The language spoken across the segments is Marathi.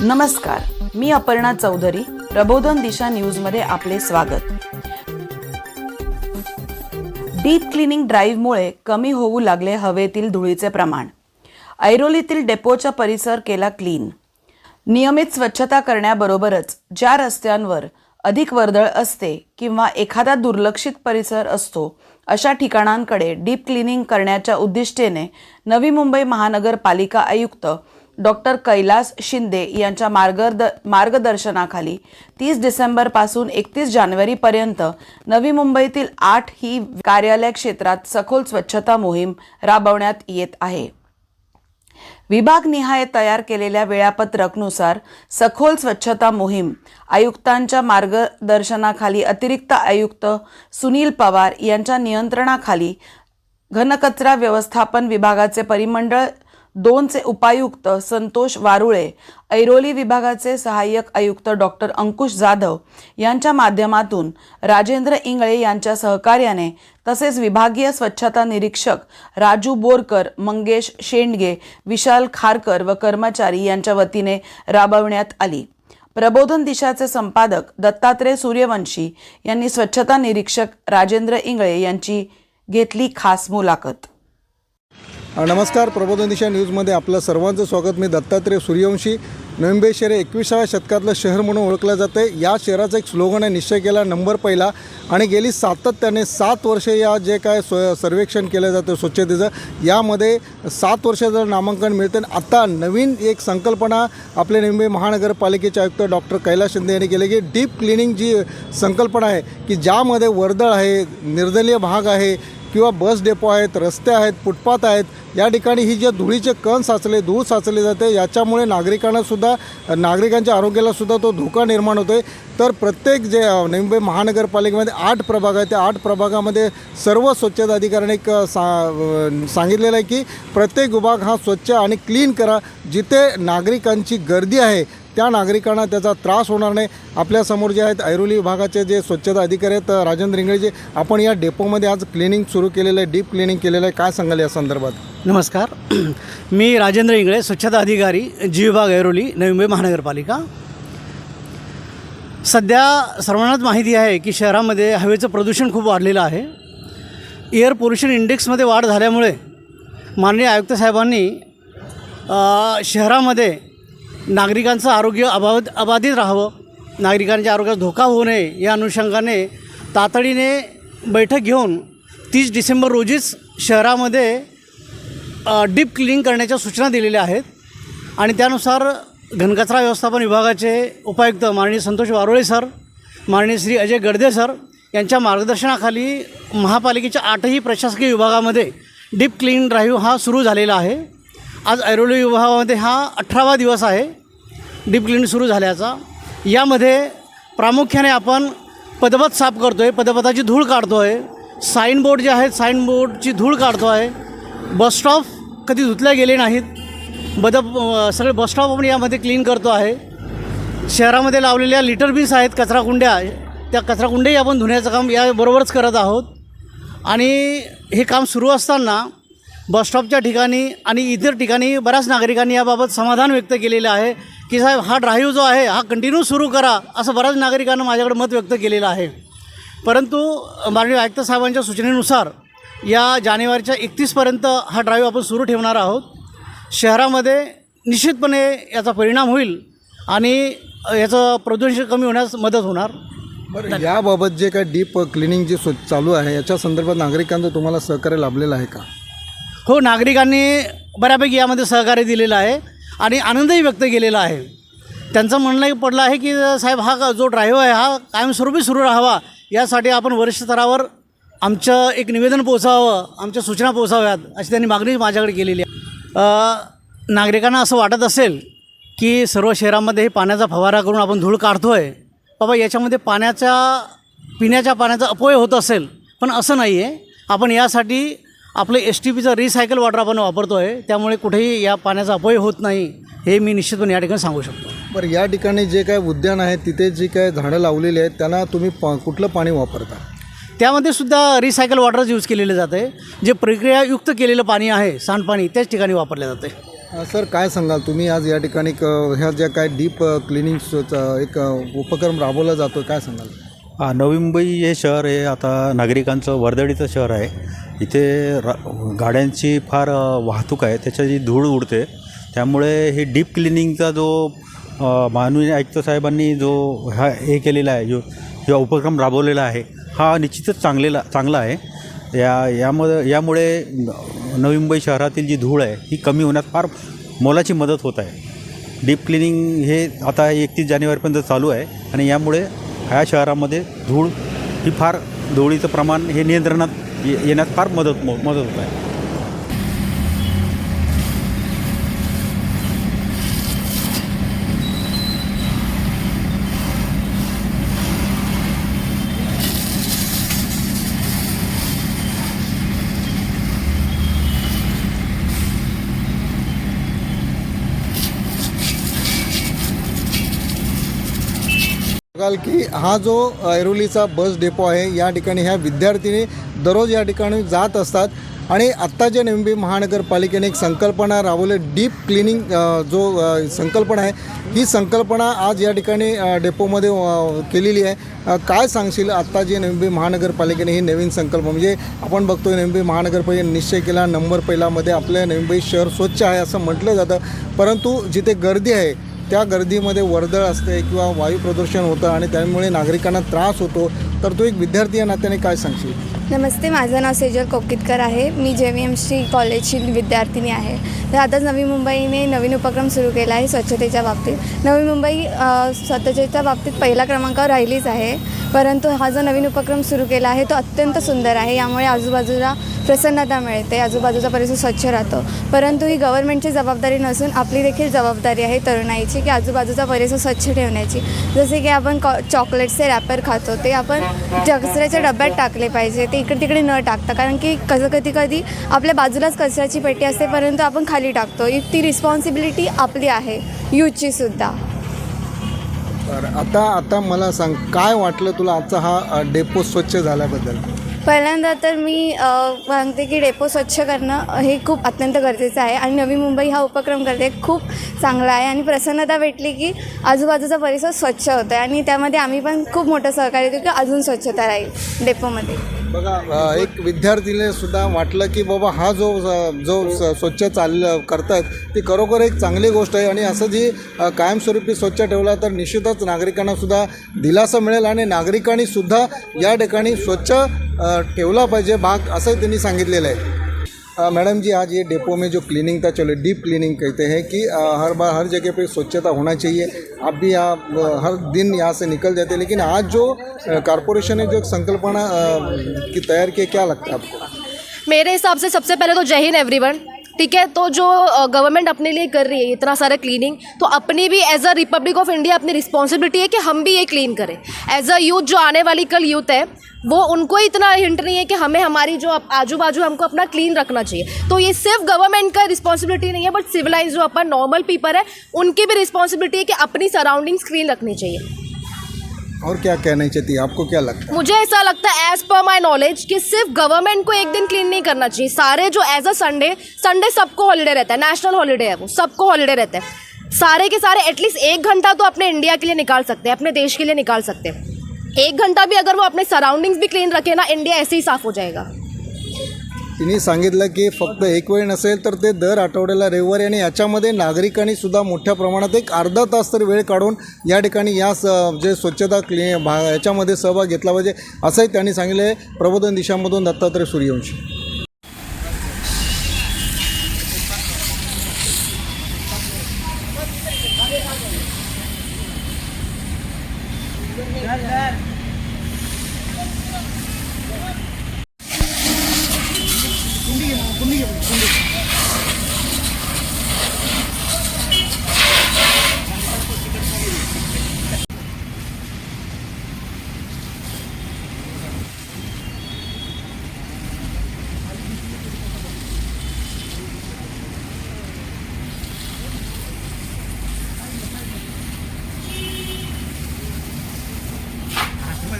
नमस्कार मी अपर्णा चौधरी प्रबोधन दिशा न्यूजमध्ये आपले स्वागत. डीप क्लिनिंग ड्राईव्हमुळे कमी होऊ लागले हवेतील धुळीचे प्रमाण. ऐरोलीतील डेपोचा परिसर केला क्लीन. नियमित स्वच्छता करण्याबरोबरच ज्या रस्त्यांवर अधिक वर्दळ असते किंवा एखादा दुर्लक्षित परिसर असतो अशा ठिकाणांकडे डीप क्लिनिंग करण्याच्या उद्दिष्टेने नवी मुंबई महानगरपालिका आयुक्त डॉक्टर कैलास शिंदे यांच्या मार्गद मार्गदर्शनाखाली तीस डिसेंबरपासून एकतीस जानेवारीपर्यंत नवी मुंबईतील आठ ही कार्यालय क्षेत्रात सखोल स्वच्छता मोहीम राबवण्यात येत आहे. विभागनिहाय तयार केलेल्या वेळापत्रकनुसार सखोल स्वच्छता मोहीम आयुक्तांच्या मार्गदर्शनाखाली अतिरिक्त आयुक्त सुनील पवार यांच्या नियंत्रणाखाली घनकचरा व्यवस्थापन विभागाचे परिमंडळ दोनचे उपायुक्त संतोष वारुळे ऐरोली विभागाचे सहाय्यक आयुक्त डॉक्टर अंकुश जाधव यांच्या माध्यमातून राजेंद्र इंगळे यांच्या सहकार्याने तसेच विभागीय स्वच्छता निरीक्षक राजू बोरकर मंगेश शेंडगे विशाल खारकर व कर्मचारी यांच्या वतीने राबवण्यात आली. प्रबोधन दिशाचे संपादक दत्तात्रय सूर्यवंशी यांनी स्वच्छता निरीक्षक राजेंद्र इंगळे यांची घेतली खास मुलाखत. नमस्कार. प्रबोधन दिशा न्यूजमध्ये आपलं सर्वांचं स्वागत. मी दत्तात्रय सूर्यवंशी. नवी शहर एकविसाव्या शतकातलं शहर म्हणून ओळखलं जातं आहे या शहराचा एक स्लोगन आहे निश्चय केला नंबर पहिला. आणि गेली सातत्याने सात वर्षे या जे काय स्व सर्वेक्षण केलं जातं स्वच्छतेचं यामध्ये सात वर्षाचं नामांकन मिळतं आणि आता नवीन एक संकल्पना आपले मुंबई महानगरपालिकेचे आयुक्त डॉक्टर कैलास शिंदे यांनी केली की डीप क्लिनिंग जी संकल्पना आहे की ज्यामध्ये वर्दळ आहे निर्दलीय भाग आहे किंवा बस डेपो आहेत रस्ते आहेत फुटपाथ आहेत या ठिकाणी ही जे धुळीचे कण साचले धूळ साचले जाते याच्यामुळे नागरिकांनासुद्धा नागरिकांच्या आरोग्यालासुद्धा तो धोका निर्माण होतो आहे तर प्रत्येक जे मुंबई महानगरपालिकेमध्ये आठ प्रभाग आहेत त्या आठ प्रभागामध्ये सर्व स्वच्छता अधिकाऱ्यांनी एक सा सांगितलेलं आहे की प्रत्येक विभाग हा स्वच्छ आणि क्लीन करा. जिथे नागरिकांची गर्दी आहे त्या नागरिकांना त्याचा त्रास होणार नाही. आपल्यासमोर जे आहेत ऐरोली विभागाचे जे स्वच्छता अधिकारी आहेत राजेंद्र इंगळेजे आपण या डेपोमध्ये आज क्लिनिंग सुरू केलेलं आहे डीप क्लिनिंग केलेलं आहे. काय सांगाल या संदर्भात? नमस्कार. मी राजेंद्र इंगळे स्वच्छता अधिकारी जी विभाग ऐरोली नवी मुंबई महानगरपालिका. सध्या सर्वांनाच माहिती आहे की शहरामध्ये हवेचं प्रदूषण खूप वाढलेलं आहे. एअर पोल्युशन इंडेक्समध्ये वाढ झाल्यामुळे माननीय आयुक्त साहेबांनी शहरामध्ये नागरिकांचं आरोग्य अबाध अबाधित राहावं. नागरिकांच्या आरोग्यास धोका होऊ नये या अनुषंगाने तातडीने बैठक घेऊन तीस डिसेंबर रोजीच शहरामध्ये डीप क्लिनिंग करण्याच्या सूचना दिलेल्या आहेत. आणि त्यानुसार घनकचरा व्यवस्थापन विभागाचे उपायुक्त माननीय संतोष वारोळे सर माननीय श्री अजय गडदे सर यांच्या मार्गदर्शनाखाली महापालिकेच्या आठही प्रशासकीय विभागामध्ये डीप क्लीन ड्राईव्ह हा सुरू झालेला आहे. आज ऐरोली विभागामध्ये हा अठरावा दिवस आहे. डीप क्लीन सुरू झाल्याचा. यामध्ये प्रामुख्याने आपण पदपथ साफ करतो आहे पदपथाची धूळ काढतो आहे साईन बोर्ड जे आहेत साईनबोर्डची धूळ काढतो आहे बसस्टॉप कधी धुतले गेले नाहीत. बद सगळे बसस्टॉप आपण यामध्ये क्लीन करतो आहे. शहरामध्ये लावलेल्या लिटर बिन्स आहेत कचराकुंड्या त्या कचराकुंड्याही आपण धुण्याचं काम याबरोबरच करत आहोत. आणि हे काम सुरू असताना बसस्टॉपच्या ठिकाणी आणि इतर ठिकाणी बऱ्याच नागरिकांनी याबाबत समाधान व्यक्त केलेलं आहे की साहेब हा ड्राईव्ह जो आहे हा कंटिन्यू सुरू करा असं बऱ्याच नागरिकांना माझ्याकडे मत व्यक्त केलेलं आहे. परंतु माननीय आयुक्त साहेबांच्या सूचनेनुसार या जानेवारीच्या एकतीसपर्यंत हा ड्राईव्ह आपण सुरू ठेवणार आहोत. शहरामध्ये निश्चितपणे याचा परिणाम होईल आणि याचं प्रदूषण कमी होण्यास मदत होणार. बरं याबाबत जे काय डीप क्लिनिंग जे सो चालू आहे याच्या संदर्भात नागरिकांचं तुम्हाला सहकार्य लाभलेलं आहे का? हो नागरिकांनी बऱ्यापैकी यामध्ये सहकार्य दिलेलं आहे आणि आनंदही व्यक्त केलेला आहे. त्यांचं म्हणणं पडलं आहे की साहेब हा जो ड्रायव्हर आहे हा कायमस्वरूपी सुरू राहावा यासाठी आपण वरिष्ठ स्तरावर आमचं एक निवेदन पोचावं आमच्या सूचना पोचाव्यात अशी त्यांनी मागणी माझ्याकडे केलेली आहे. नागरिकांना असं वाटत असेल की सर्व शहरामध्ये हे पाण्याचा फवारा करून आपण धूळ काढतो आहे बाबा याच्यामध्ये पाण्याच्या पिण्याच्या पाण्याचा अपव्यय होत असेल पण असं नाही आहे आपण यासाठी आपलं एस टी पीचं रिसायकल वॉटर आपण वापरतो आहे त्यामुळे कुठेही या पाण्याचा अपव्यय होत नाही हे मी निश्चितपणे या ठिकाणी सांगू शकतो. बरं या ठिकाणी जे काय उद्यान आहे तिथे जी काय झाडं लावलेली आहेत त्यांना तुम्ही प कुठलं पाणी वापरता? त्यामध्ये सुद्धा रिसायकल वॉटरच यूज केलेलं जातं. आहे जे प्रक्रियायुक्त केलेलं पाणी आहे सांडपाणी त्याच ठिकाणी वापरलं जाते. सर काय सांगाल? तुम्ही आज या ठिकाणी क- ह्या ज्या काय डीप क्लिनिंगचा एक उपक्रम राबवला जातो काय सांगाल? नवी मुंबई हे शहर हे आता नागरिकांचं वर्दळीचं शहर आहे. इथे रा गाड्यांची फार वाहतूक आहे. त्याच्याची धूळ उडते. त्यामुळे हे डीप क्लिनिंगचा जो माननीय आयुक्त साहेबांनी जो हा हे केलेला आहे जो हा उपक्रम राबवलेला आहे हा निश्चितच चांगलेला चांगला आहे. या यामध्ये यामुळे न- नवी मुंबई शहरातील जी धूळ आहे ही कमी होण्यात फार मोलाची मदत होत आहे. डीप क्लिनिंग हे आता एकतीस जानेवारीपर्यंत चालू आहे आणि यामुळे ह्या शहरामध्ये धूळ ही फार धुळीचं प्रमाण हे नियंत्रणात ये फार मदत मदत होत आहे. बघाल की हा जो ऐरोलीचा बस डेपो आहे या ठिकाणी ह्या विद्यार्थिनी दररोज या ठिकाणी जात असतात. आणि आत्ताच्या नवी महानगरपालिकेने एक संकल्पना राबवली डीप क्लिनिंग जो संकल्पना आहे ही संकल्पना आज या ठिकाणी डेपोमध्ये केलेली आहे. काय सांगशील आत्ता जे नवी महानगरपालिकेने ही नवीन संकल्प म्हणजे आपण बघतोय नवी महानगरपालिकेने निश्चय केला नंबर पहिलामध्ये आपल्या नवी शहर स्वच्छ आहे असं म्हटलं जातं. परंतु जिथे गर्दी आहे त्या गर्दीमध्ये वर्दळ असते किंवा वायू प्रदूषण होतं आणि त्यामुळे नागरिकांना त्रास होतो तर तू एक विद्यार्थी या नात्याने काय सांगशील? नमस्ते माझं नाव सेजल कोकितकर आहे. मी जे व्ही एम सी कॉलेजची विद्यार्थिनी आहे. तर आताच नवी मुंबईने नवीन उपक्रम सुरू केला आहे स्वच्छतेच्या बाबतीत. नवी मुंबई स्वच्छतेच्या बाबतीत पहिला क्रमांकावर राहिलीच आहे. परंतु हा जो नवीन उपक्रम सुरू केला आहे तो अत्यंत सुंदर आहे. यामुळे आजूबाजूला प्रसन्नता मिळते. आजूबाजूचा परिसर स्वच्छ राहतो. परंतु ही गव्हर्नमेंटची जबाबदारी नसून आपली देखील जबाबदारी आहे तरुणाईची की आजूबाजूचा परिसर स्वच्छ ठेवण्याची. जसे की आपण कॉ चॉकलेट्सचे रॅपर खातो ते आपण कचऱ्याच्या डब्यात टाकले पाहिजे. ते इकडे तिकडे न टाकता. कारण की कसं कधी कधी आपल्या बाजूलाच कचऱ्याची पेटी असते परंतु आपण खाली टाकतो. ती रिस्पॉन्सिबिलिटी आपली आहे. यूथची तर आता आता मला सांग काय वाटलं तुला आजचा हा डेपो स्वच्छ झाल्याबद्दल? पहिल्यांदा तर मी अ, सांगते की डेपो स्वच्छ करणं हे खूप अत्यंत गरजेचं आहे आणि नवी मुंबई हा उपक्रम करते खूप चांगला आहे आणि प्रसन्नता भेटली की आजूबाजूचा परिसर स्वच्छ होतो आहे आणि त्यामध्ये आम्ही पण खूप मोठं सहकार्य देतो की अजून स्वच्छता राहील डेपोमध्ये. बघा अ, एक विद्यार्थीने सुद्धा वाटलं की बाबा हा जो जो स- स्वच्छ चाल करतात ती खरोखर एक चांगली गोष्ट आहे. आणि असं जी कायमस्वरूपी स्वच्छ ठेवला तर निश्चितच नागरिकांनासुद्धा दिलासा मिळेल आणि नागरिकांनी सुद्धा या ठिकाणी स्वच्छ ठेवला पाहिजे भाग असं त्यांनी सांगितलेलं आहे. मॅडम मैडम जी आज ये डेपो में जो क्लीनिंग था चलो डीप क्लीनिंग कहते हैं कि हर बार हर जगह पे स्वच्छता होना चाहिए। आप भी आप हर दिन यहाँ से निकल जाते हैं। लेकिन आज जो कॉरपोरेशन ने जो संकल्पना की तैयार की क्या लगता है आपको? मेरे हिसाब से सबसे पहले तो जय हिंद एवरीवन ठीक है? तो जो गवर्नमेंट अपने लिए कर रही है इतना सारा क्लीनिंग तो अपनी भी as a republic of India अपनी रिस्पॉन्सिबिलिटी है कि हम भी ये क्लीन करें। एज अ यूथ जो आने वाली कल यूथ है, वो उनको इतना हिंट नहीं है कि हमें हमारी जो आजू बाजू हमको अपना क्लीन रखना चाहिए। तो ये सिर्फ़ गवर्नमेंट का रिस्पॉन्सिबिलिटी नहीं है बट सिविलाइज जो अपन नॉर्मल पीपल है, उनकी भी रिस्पॉन्सिबिलिटी है कि अपनी सराउंडिंग्स क्लीन रखनी चाहिए। और क्या कहना चाहती है आपको क्या लगता है? मुझे ऐसा लगता है एज पर माई नॉलेज कि सिर्फ़ गवर्नमेंट को एक दिन क्लीन नहीं करना चाहिए। सारे जो एज अ संडे संडे सबको हॉलीडे रहता है नेशनल हॉलीडे है वो, सबको हॉलीडे रहता है। सारे के सारे एटलीस्ट एक घंटा तो अपने इंडिया के लिए निकाल सकते हैं, अपने देश के लिए निकाल सकते हैं। एक घंटा भी अगर वो अपने सराउंडिंग्स भी क्लीन रखे ना इंडिया ऐसे ही साफ़ हो जाएगा। तिने सांगितलं की फक्त एक वेळ नसेल तर ते दर आठवड्याला रविवारी आणि याच्यामध्ये नागरिकांनी सुद्धा मोठ्या प्रमाणात एक अर्धा तास तरी वेळ काढून या ठिकाणी या स जे स्वच्छता क्लि भा याच्यामध्ये सहभाग घेतला पाहिजे असंही त्यांनी सांगितलं आहे. प्रबोधन दिशामधून दत्तात्रय सूर्यवंशी.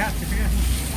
Yeah,